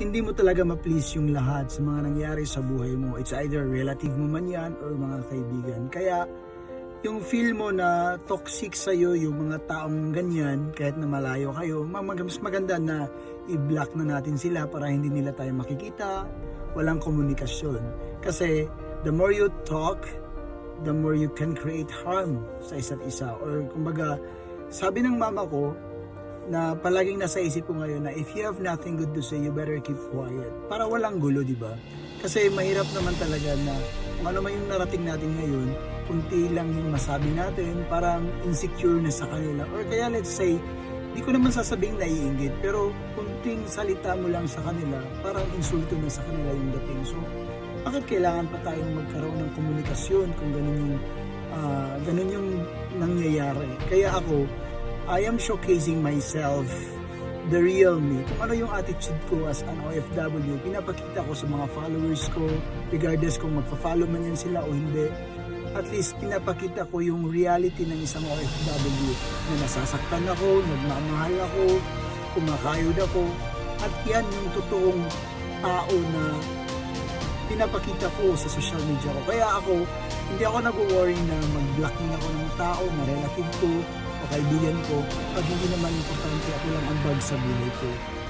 hindi mo talaga ma-please yung lahat sa mga nangyari sa buhay mo. It's either relative mo man yan or mga kaibigan. Kaya yung feel mo na toxic sa'yo yung mga taong ganyan, kahit na malayo kayo, mas maganda na i-block na natin sila para hindi nila tayo makikita, walang komunikasyon. Kasi the more you talk, the more you can create harm sa isa't isa. Or kumbaga, sabi ng mama ko, na palaging nasa isip ko ngayon na if you have nothing good to say, you better keep quiet. Para walang gulo, di ba? Kasi mahirap naman talaga na kung ano man yung narating natin ngayon, kunti lang yung masabi natin, parang insecure na sa kanila. Or kaya let's say, di ko naman sasabing naiingit, pero kunting salita mo lang sa kanila, parang insulto na sa kanila yung dating. So, bakit kailangan pa tayong magkaroon ng komunikasyon kung ganun yung, ah, ganun yung nangyayari? Kaya ako, I am showcasing myself, the real me. Ano yung attitude ko as an OFW, pinapakita ko sa mga followers ko, regardless kung magpa-follow man yan sila o hindi. At least pinapakita ko yung reality ng isang OFW na nasasaktan ako, nagmamahal ako, kumakayod ako. At yan yung totoong tao na pinapakita ko sa social media ko. Kaya ako, hindi ako nag-worry na mag-block na ako ng tao na relative ko kaibigan ko pag hindi naman importante ako lang ang bag sa buhay ko.